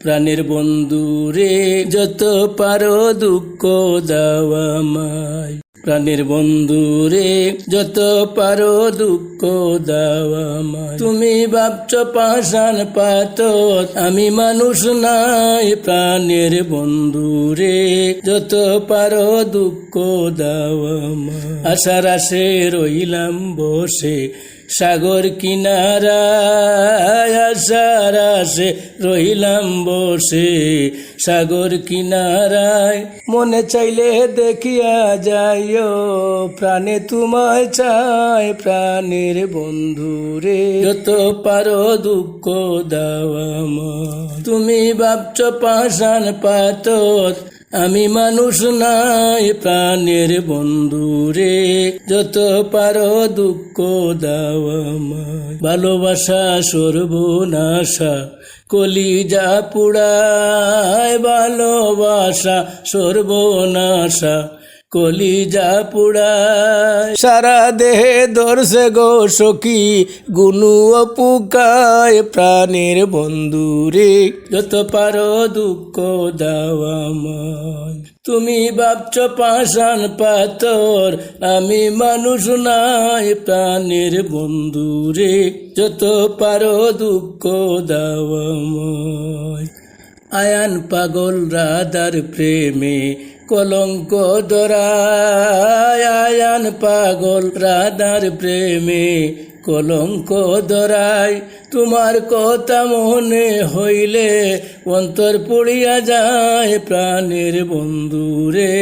প্রাণের বন্ধু রে, যত পারো দুঃখ দাওয়া মাই প্রাণের বন্ধু রে, যত পারো দুঃখ দাওয়া মাই তুমি ভাবছ পাশান পাত আমি মানুষ নাই। প্রাণের বন্ধু রে, যত পারো দুঃখ দাওয়া মাই আশার আসে রইলাম বসে সাগর কিনারায় আশার আসে রইলাম বসে। সাগর কিনারায় মনে চাইলে দেখিয়া যাইও, প্রাণে তোমায় চাই প্রাণের বন্ধু রে। যত পারো দুঃখ দাওয়া তুমি ভাবছ পাশান পাতর আমি মানুষ নাই, প্রাণের বন্ধু রে। যত পারো দুঃখ দাও আমায়। ভালোবাসা, সর্বনাশা, কলিজা পুড়ায়। ভালোবাসা, সর্বনাশা। কলিজা পুড়ায়। সারা দেহে দর্শে গো সখী গুনু অপুকায় প্রাণের বন্ধু রে। যত পারো দুঃখ দাওয়াময় তুমি ভাবছ পাশান পাথর আমি মানুষ নাই প্রাণের বন্ধু রে। যত পারো দুঃখ দাওয়াময় আয়ান পাগল রাধার প্রেমে কলঙ্ক দরায় আয়ান পাগল রাধার প্রেমে কলঙ্ক দরায় তোমার কথা মনে হইলে অন্তর পড়িয়া যায় প্রাণের বন্ধু রে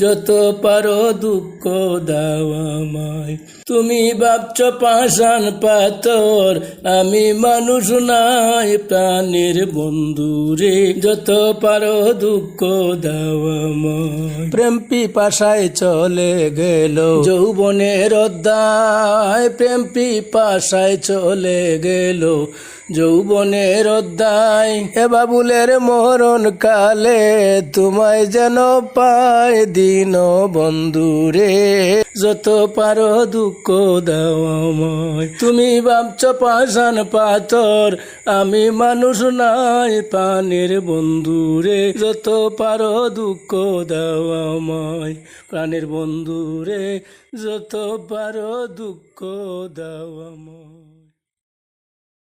যত পারো দুঃখ দাওয়ামায় তুমি ভাবছ পাশান পাথর, আমি মানুষ নাই প্রাণের বন্ধু রে যত পারো দুঃখ দাওয়াময় প্রেম পিপাসায় চলে গেল যৌবনের অধ্যায়। প্রেম পিপাসায় চলে গেল। যৌবনের অধ্যায়। এ বাবুলের মরণ কালে তোমায় যেন পায় দিন বন্ধু রে। যত পারো দুঃখ দাওয়াময় তুমি ভাবছ পাশান পাথর, আমি মানুষ নাই প্রাণের বন্ধু রে। যত পারো দুঃখ দাওয়াময় প্রাণের বন্ধু রে। যত পারো দুঃখ দাওয়াময়